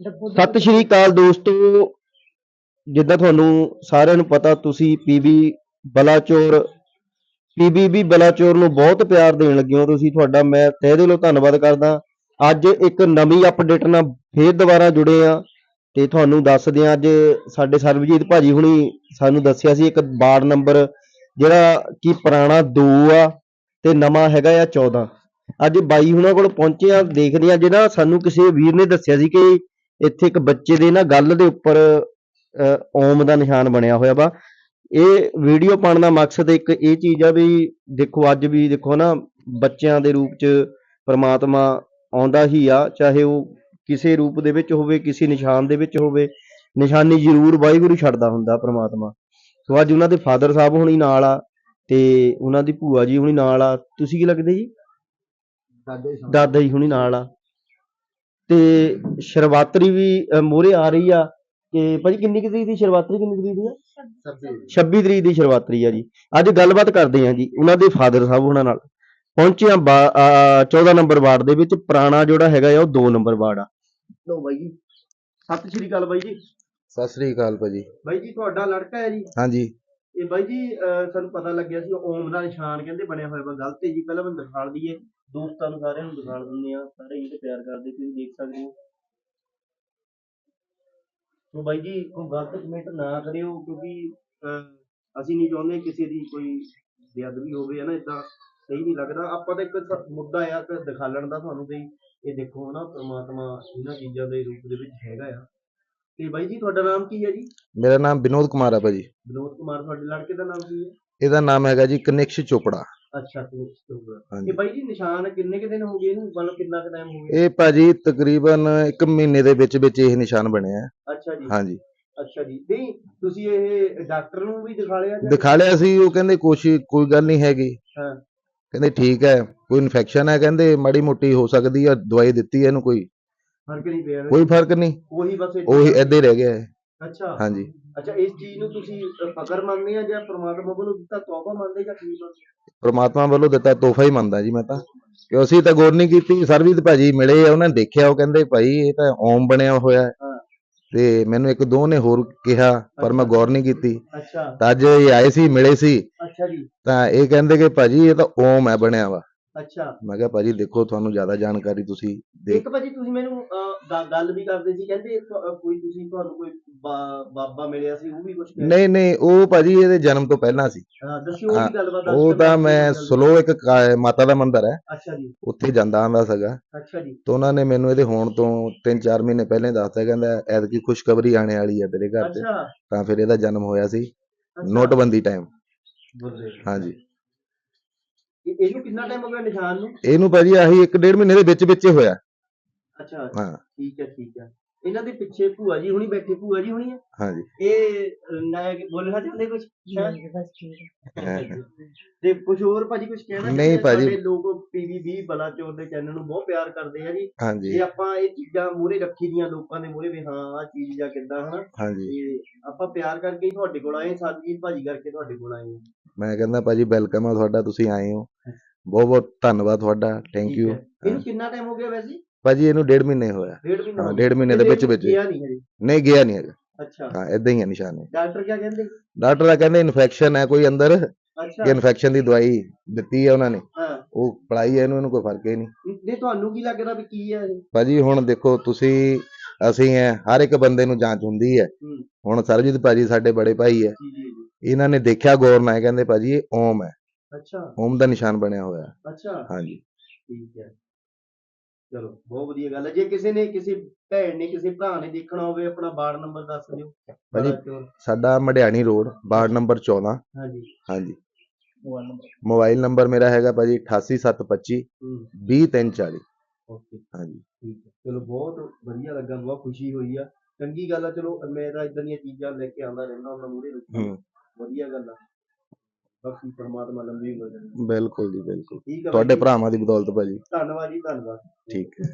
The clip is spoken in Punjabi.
ਸਤਿ ਸ਼੍ਰੀ ਅਕਾਲ ਦੋਸਤੋ। ਜਿੱਦਾਂ ਤੁਹਾਨੂੰ ਸਾਰਿਆਂ ਨੂੰ ਪਤਾ, ਤੁਸੀਂ ਪੀਬੀ ਬਲਾਚੌਰ ਪੀਬੀਬੀ ਬਲਾਚੌਰ ਨੂੰ ਬਹੁਤ ਪਿਆਰ ਦੇਣ ਲੱਗੇ ਹੋ ਤੁਸੀਂ। ਤੁਹਾਡਾ ਮੈਂ ਤਹਿ ਦਿਲੋਂ ਧੰਨਵਾਦ ਕਰਦਾ। ਅੱਜ ਇੱਕ ਨਵੀਂ ਅਪਡੇਟ ਨਾਲ ਫੇਰ ਦੁਬਾਰਾ ਜੁੜੇ ਆ ਤੇ ਤੁਹਾਨੂੰ ਦੱਸਦੇ ਆ ਅੱਜ ਸਾਡੇ ਸਰਬਜੀਤ ਭਾਜੀ ਹੁਣੀ ਸਾਨੂੰ ਦੱਸਿਆ ਸੀ ਇੱਕ ਵਾਰਡ ਨੰਬਰ, ਜਿਹੜਾ ਕਿ ਪੁਰਾਣਾ 2 ਆ ਤੇ ਨਵਾਂ ਹੈਗਾ ਆ 14 ਅੱਜ ਬਾਈ ਹੁਣਾਂ ਕੋਲ ਪਹੁੰਚੇ ਆ ਦੇਖਦੇ ਆ ਜਿਹੜਾ ਸਾਨੂੰ ਕਿਸੇ ਵੀਰ ਨੇ ਦੱਸਿਆ ਸੀ ਕਿ ਇੱਥੇ ਇੱਕ ਬੱਚੇ ਦੇ ਨਾ ਗੱਲ ਦੇ ਉੱਪਰ ਓਮ ਦਾ ਨਿਸ਼ਾਨ ਬਣਿਆ ਹੋਇਆ ਵਾ। ਇਹ ਵੀਡੀਓ ਪਾਉਣ ਦਾ ਮਕਸਦ ਇੱਕ ਇਹ ਚੀਜ਼ ਆ ਵੀ ਦੇਖੋ ਅੱਜ ਵੀ ਦੇਖੋ ਨਾ ਬੱਚਿਆਂ ਦੇ ਰੂਪ ਚ ਪ੍ਰਮਾਤਮਾ ਆਉਂਦਾ ਹੀ ਆ ਚਾਹੇ ਉਹ ਕਿਸੇ ਰੂਪ ਦੇ ਵਿੱਚ ਹੋਵੇ ਕਿਸੇ ਨਿਸ਼ਾਨ ਦੇ ਵਿੱਚ ਹੋਵੇ। ਨਿਸ਼ਾਨੀ ਜ਼ਰੂਰ ਵਾਹਿਗੁਰੂ ਛੱਡਦਾ ਹੁੰਦਾ ਪ੍ਰਮਾਤਮਾ। ਸੋ ਅੱਜ ਉਹਨਾਂ ਦੇ ਫਾਦਰ ਸਾਹਿਬ ਹੁਣੀ ਨਾਲ ਆ ਤੇ ਉਹਨਾਂ ਦੀ ਭੂਆ ਜੀ ਹੁਣੀ ਨਾਲ ਆ। ਤੁਸੀਂ ਕੀ ਲੱਗਦੇ ਜੀ? ਦਾਦਾ ਜੀ ਹੁਣੀ ਨਾਲ ਆ। ਤੇ ਸ਼ਰਵਾਤਰੀ ਵੀ ਮੋਰੇ ਆ ਰਹੀ ਆ। ਕਿ ਭਾਜੀ ਕਿੰਨੀ ਕੁ ਤਰੀਕ ਦੀ ਸ਼ਰਵਾਤਰੀ ਕਿੰਨੀ ਤਰੀਕ ਦੀ ਆ? 26 ਤਰੀਕ ਦੀ ਸ਼ਰਵਾਤਰੀ ਆ ਜੀ। ਅੱਜ ਗੱਲਬਾਤ ਕਰਦੇ ਆ ਜੀ ਉਹਨਾਂ ਦੇ ਫਾਦਰ ਸਾਹਿਬ ਉਹਨਾਂ ਨਾਲ। ਪਹੁੰਚੇ ਆ ਬਾ- ਅਹ 14 ਨੰਬਰ ਵਾਰਡ ਦੇ ਵਿੱਚ। ਪੁਰਾਣਾ ਜਿਹੜਾ ਹੈਗਾ ਆ ਉਹ 2 ਨੰਬਰ ਵਾਰਡ ਆ। ਲੋ ਬਾਈ ਜੀ। ਸਤਿ ਸ਼੍ਰੀ ਅਕਾਲ ਬਾਈ ਜੀ। ਸਤਿ ਸ੍ਰੀ ਅਕਾਲ ਭਾਜੀ। ਬਾਈ ਜੀ ਤੁਹਾਡਾ ਲੜਕਾ ਹੈ ਜੀ। ਹਾਂਜੀ। ਇਹ ਬਾਈ ਜੀ ਸਾਨੂੰ ਪਤਾ ਲੱਗਿਆ ਸੀ ਓਮ ਦਾ ਨਿਸ਼ਾਨ ਕਹਿੰਦੇ ਬਣਿਆ ਹੋਇਆ ਵਾ। ਗਲਤ ਹੈ ਜੀ ਪਹਿਲਾਂ ਮੈਨੂੰ ਦਿਖਾ ਦਈਏ ਦੋਸਤਾਂ ਨੂੰ ਸਾਰਿਆਂ ਨੂੰ ਦਿਖਾ ਦਿੰਦੇ ਆ ਸਾਰੇ ਜਿਹੜੇ ਪਿਆਰ ਕਰਦੇ ਤੁਸੀਂ ਦੇਖ ਸਕਦੇ ਹੋ। ਸੋ ਬਾਈ ਜੀ ਕੋਈ ਗਲਤ ਕਮੈਂਟ ਨਾ ਕਰਿਓ ਕਿਉਂਕਿ ਅਹ, ਅਸੀਂ ਨਹੀਂ ਚਾਹੁੰਦੇ ਕਿਸੇ ਦੀ ਕੋਈ ਬੇਅਦਬੀ ਹੋਵੇ ਹੈ ਨਾ ਇਦਾਂ ਸਹੀ ਨਹੀਂ ਲੱਗਦਾ। ਆਪਾਂ ਤਾਂ ਇੱਕ ਸ- ਮੁੱਦਾ ਆ ਕਿ ਦਿਖਾਲਣ ਦਾ ਤੁਹਾਨੂੰ ਵੀ ਇਹ ਦੇਖੋ ਨਾ ਪ੍ਰਮਾਤਮਾ ਇਹਨਾਂ ਚੀਜ਼ਾਂ ਦੇ ਰੂਪ ਦੇ ਵਿੱਚ ਹੈਗਾ ਆ। ਤੇ ਬਾਈ ਜੀ ਤੁਹਾਡਾ ਨਾਮ ਕੀ ਹੈ ਜੀ? ਮੇਰਾ ਨਾਮ ਵਿਨੋਦ ਕੁਮਾਰ ਹੈ ਭਾਜੀ। ਵਿਨੋਦ ਕੁਮਾਰ ਤੁਹਾਡੇ ਲੜਕੇ ਦਾ ਨਾਮ ਕੀ ਹੈ? ਇਹਦਾ ਨਾਮ ਹੈਗਾ ਜੀ ਕਨਿਕਸ਼ ਚੋਪੜਾ। ਅੱਛਾ ਹੋਊਗਾ ਹਾਂਜੀ। ਇਹ ਬਾਈ ਜੀ ਨਿਸ਼ਾਨ ਕਿੰਨੇ ਕੁ ਦਿਨ ਹੋ ਗਏ ਇਹਨੂੰ? ਮਤਲਬ ਕਿੰਨਾ ਕੁ ਟਾਈਮ ਹੋ ਗਿਆ? ਇਹ ਭਾਜੀ ਤਕਰੀਬਨ 1 ਮਹੀਨੇ ਦੇ ਵਿੱਚ ਵਿੱਚ ਇਹ ਨਿਸ਼ਾਨ ਬਣਿਆ। ਹੈ ਅੱਛਾ ਜੀ। ਹਾਂਜੀ। ਅੱਛਾ ਜੀ। ਨਹੀਂ ਤੁਸੀਂ ਇਹ ਡਾਕਟਰ ਨੂੰ ਵੀ ਦਿਖਾ ਲਿਆ ਜਾਂ- ਦਿਖਾ ਲਿਆ ਸੀ ਉਹ ਕਹਿੰਦੇ ਕੁਛ ਕੋਈ ਗੱਲ ਨਹੀਂ ਹੈਗੀ। ਹਾਂ। ਕਹਿੰਦੇ ਠੀਕ ਹੈ ਕੋਈ ਇਨਫੈਕਸ਼ਨ ਹੈ ਕਹਿੰਦੇ ਮਾੜੀ ਮੋਟੀ ਹੋ ਸਕਦੀ ਹੈ ਦਵਾਈ ਦਿੱਤੀ ਹੈ ਇਹਨੂੰ ਕੋਈ। ਫ਼ਰਕ ਨਹੀਂ ਪਿਆ। ਕੋਈ ਫ਼ਰਕ ਨਹੀਂ। ਉਹੀ ਬਸ ਉਹੀ ਏਦਾਂ ਹੀ ਰਹਿ ਗਿਆ। ਹੈ ਅੱਛਾ। ਹਾਂਜੀ। ਅੱਛਾ ਇਸ ਚੀਜ਼ ਨੂੰ ਤੁਸੀਂ ਫਕਰ ਮੰਨਦੇ ਆ ਜਾਂ ਪ੍ਰਮਾਤਮਾ ਵੱਲੋਂ ਦਿੱਤਾ ਤੋਬਾ ਮੰਨਦੇ ਜਾਂ ਕੀ ਮੰਨਦੇ? ਪ੍ਰਮਾਤਮਾ ਵੱਲੋਂ ਦਿੱਤਾ ਤੋਹਫਾ ਹੀ ਮੰਨਦਾ ਜੀ ਮੈਂ ਤਾਂ। ਕਿ ਅਸੀਂ ਤਾਂ ਗੌਰ ਨਹੀਂ ਕੀਤੀ ਸਰਬਜੀਤ ਭਾਜੀ ਮਿਲੇ ਆ ਉਹਨਾਂ ਨੇ ਦੇਖਿਆ ਉਹ ਕਹਿੰਦੇ ਭਾਈ ਇਹ ਤਾਂ ਓਮ ਬਣਿਆ ਹੋਇਆ। ਤੇ ਮੈਨੂੰ ਇੱਕ ਦੋ ਨੇ ਹੋਰ ਕਿਹਾ ਪਰ ਮੈਂ ਗੌਰ ਨਹੀਂ ਕੀਤੀ। ਅੱਛਾ। ਤਾਂ ਅੱਜ ਇਹ ਆਏ ਸੀ ਮਿਲੇ ਸੀ। ਅੱਛਾ ਜੀ। ਤਾਂ ਇਹ ਕਹਿੰਦੇ ਕਿ ਭਾਜੀ ਇਹ ਤਾਂ ਓਮ ਹੈ ਬਣਿਆ ਵਾ। ਅੱਛਾ। ਮੈਂ ਕਿਹਾ ਭਾਜੀ ਦੇਖੋ ਤੁਹਾਨੂੰ ਜ਼ਿਆਦਾ ਜਾਣਕਾਰੀ ਤੁਸੀਂ ਦੇਖ ਇੱਕ ਭਾਜੀ ਤੁਸੀਂ ਮੈਨੂੰ ਗ- ਗੱਲ ਵੀ ਕਰਦੇ ਸੀ ਕਹਿੰਦੇ ਕੋਈ ਤੁਸੀਂ ਤੁਹਾਨੂੰ ਕੋਈ ਬਾ- ਬਾਬਾ ਮਿਲਿਆ ਸੀ ਉਹ ਵੀ ਕੁਝ ਨਹੀਂ ਨਹੀਂ ਉਹ ਭਾਜੀ ਇਹਦੇ ਜਨਮ ਤੋਂ ਪਹਿਲਾਂ ਸੀ। ਦੱਸਿਓ ਉਹ ਹਾਂ, ਵੀ ਗੱਲਬਾਤ ਉਹ ਤਾਂ ਮੈਂ। ਸਲੋ ਇੱਕ ਕਾ- ਮਾਤਾ ਦਾ ਮੰਦਿਰ ਹੈ। ਅੱਛਾ ਜੀ। ਉੱਥੇ ਜਾਂਦਾ ਆਂਦਾ ਸੀਗਾ। ਅੱਛਾ ਜੀ। ਤਾਂ ਉਹਨਾਂ ਨੇ ਮੈਨੂੰ ਇਹਦੇ ਹੋਣ ਤੋਂ 3-4 ਮਹੀਨੇ ਪਹਿਲਾਂ ਹੀ ਦੱਸਤਾ ਕਹਿੰਦਾ ਐਤਕੀ ਖੁਸ਼ਖਬਰੀ ਆਣੇ ਵਾਲੀ ਹੈ ਤੇਰੇ ਘਰ ਤੇ। ਅੱਛਾ। ਤਾਂ ਫਿਰ ਇਹਦਾ ਜਨਮ ਹੋਇਆ ਸੀ। ਅੱਛਾ। ਨੋਟਬੰਦੀ ਟਾਈਮ ਬੱਲੇ। ਹਾਂਜੀ। ਇਹਨੂੰ ਕਿੰਨਾ ਟਾਈਮ ਹੋ ਗਿਆ ਨਿਸ਼ਾਨ ਨੂੰ? ਇਹਨੂੰ ਭਾਜੀ ਆਹੀ 1.5 ਮਹੀਨੇ ਦੇ ਵਿੱਚ ਵਿੱਚ ਹੀ ਹੋਇਆ। ਅੱਛਾ ਹਾਂ। ਠੀਕ ਹੈ ਠੀਕ ਹੈ। ਇਹਨਾਂ ਦੇ ਪਿੱਛੇ ਭੂਆ ਜੀ ਹੁਣੀ ਬੈਠੇ ਭੂਆ ਜੀ ਹੁਣੀ ਆ? ਹਾਂਜੀ। ਇਹ ਨਾ ਬੋਲਣਾ ਚਾਹੁੰਦੇ ਕੁਝ ਤੇ ਕੁਝ ਹੋਰ ਭਾਜੀ ਕੁਝ ਕਹਿਣਾ ਨਹੀਂ? ਭਾਜੀ। ਲੋਕ ਪੀਵੀ ਬਲਾਚੌਰ ਦੇ ਚੈਨਲ ਨੂੰ ਬਹੁਤ ਪਿਆਰ ਕਰਦੇ ਆ ਜੀ। ਹਾਂਜੀ। ਜੇ ਆਪਾਂ ਇਹ ਚੀਜ਼ਾਂ ਮੂਹਰੇ ਰੱਖੀ ਦੀਆਂ ਲੋਕਾਂ ਦੇ ਮੂਹਰੇ ਵੀ ਹਾਂ ਆ ਚੀਜ਼ ਜਾਂ ਕਿੱਦਾਂ ਹਨਾ? ਹਾਂਜੀ। ਤੇ ਆਪਾਂ ਪਿਆਰ ਕਰਕੇ ਹੀ ਤੁਹਾਡੇ ਕੋਲ ਆਏ ਸਾਜੀ ਭਾਜੀ ਕਰਕੇ ਤੁਹਾਡੇ ਕੋਲ ਆਏ। ਮੈਂ ਕਹਿੰਦਾ ਭਾਜੀ ਵੈਲਕਮ ਆ ਤੁਹਾਡਾ ਤੁਸੀਂ ਆਏ ਹੋ। ਬਹੁਤ ਬਹੁਤ ਧੰਨਵਾਦ ਤੁਹਾਡਾ ਥੈਂਕ ਯੂ। ਇਹਨੂੰ ਕਿੰਨਾ ਟਾਈਮ ਹੋ ਗਿਆ ਵੈਸੇ? ਭਾਜੀ ਇਹਨੂੰ ਡੇਢ ਮਹੀਨੇ ਹੋਇਆ। ਡੇਢ ਮਹੀਨਾ ਹਾਂ ਡੇਢ ਮਹੀਨੇ ਦੇ। ਵਿੱਚ ਵਿੱਚ। ਗਿਆ ਨਹੀਂ ਹਜੇ। ਨਹੀਂ ਗਿਆ ਨਹੀਂ ਹੈਗਾ ਅੱਛਾ। ਹਾਂ ਇਦਾਂ ਹੀ ਆ ਨਿਸ਼ਾਨ। ਡਾਕਟਰ ਕੀ ਕਹਿੰਦੇ? ਡਾਕਟਰ ਦਾ ਕਹਿੰਦੇ ਇਨਫੈਕਸ਼ਨ ਹੈ ਕੋਈ ਅੰਦਰ। ਅੱਛਾ। ਇਨਫੈਕਸ਼ਨ ਦੀ ਦਵਾਈ ਦਿੱਤੀ ਹੈ ਉਹਨਾਂ ਨੇ। ਹਾਂ। ਉਹ ਪੜਾਈ ਹੈ ਇਹਨੂੰ ਇਹਨੂੰ ਕੋਈ ਫ਼ਰਕ ਹੀ ਨਹੀਂ। ਨਹੀਂ ਤੁਹਾਨੂੰ ਕੀ ਲੱਗਦਾ ਵੀ ਕੀ ਹੈ ਇਹ ਭਾਜੀ ਹੁਣ ਦੇਖੋ ਤੁਸੀਂ ਅਸੀਂ ਹੈ ਹਰ ਇੱਕ ਬੰਦੇ ਨੂੰ ਜਾਂਚ ਹੁੰਦੀ ਹੈ। ਹੁਣ ਸਰਬਜੀਤ ਭਾਜੀ ਸਾਡੇ ਬੜੇ ਭਾਈ ਹੈ। ਜੀ ਜੀ ਜੀ। ਇਹਨਾਂ ਨੇ ਦੇਖਿਆ ਗੌਰ ਨਾਲ ਕਹਿੰਦੇ ਭਾਜੀ ਇਹ ਓਮ ਹੈ। ਅੱਛਾ। ਓਮ ਦਾ ਨਿਸ਼ਾਨ ਬਣਿਆ ਹੋਇਆ ਅੱਛਾ। ਹਾਂਜੀ। ਠੀਕ ਹੈ। ਚਲੋ ਬਹੁਤ ਵਧੀਆ ਗੱਲ ਹੈ। ਜੇ ਕਿਸੇ ਨੇ ਕਿਸੇ ਭੈਣ ਨੇ ਕਿਸੇ ਭਰਾ ਨੇ ਦੇਖਣਾ ਹੋਵੇ ਆਪਣਾ ਵਾਰਡ ਨੰਬਰ ਦੱਸ ਦਿਓ। ਭਾਜੀ। ਸਾਡਾ ਮੜਿਆਣੀ ਰੋਡ ਵਾਰਡ ਨੰਬਰ 14 ਹਾਂਜੀ। ਹਾਂਜੀ। Mobile number. ਮੇਰਾ ਹੈਗਾ ਭਾਜੀ 88725 ਹੂੰ। 20340 ਓਕੇ। ਹਾਂਜੀ। ਠੀਕ ਹੈ। ਚਲੋ ਬਹੁਤ ਵਧੀਆ ਲੱਗਾ ਬਹੁਤ ਖੁਸ਼ੀ ਹੋਈ ਆ। ਚੰਗੀ ਗੱਲ ਆ ਚਲੋ ਮੇਰਾ ਇਦਾਂ ਦੀਆਂ ਚੀਜ਼ਾਂ ਲੈ ਕੇ ਆਉਂਦਾ ਰਹਿੰਦਾ ਹੁੰਦਾ ਮੂਹਰੇ ਲੋਕਾਂ ਹੂੰ। ਵਧੀਆ ਗੱਲ ਆ। ਬਾਕੀ ਪਰਮਾਤਮਾ ਲੰਬੀ ਉਮਰ ਬਿਲਕੁਲ ਜੀ ਬਿਲਕੁਲ। ਠੀਕ ਆ ਤੁਹਾਡੇ ਜੀ, ਭਰਾਵਾਂ ਦੀ ਬਦੌਲਤ ਭਾਜੀ। ਧੰਨਵਾਦ ਜੀ ਧੰਨਵਾਦ। ਠੀਕ ਹੈ।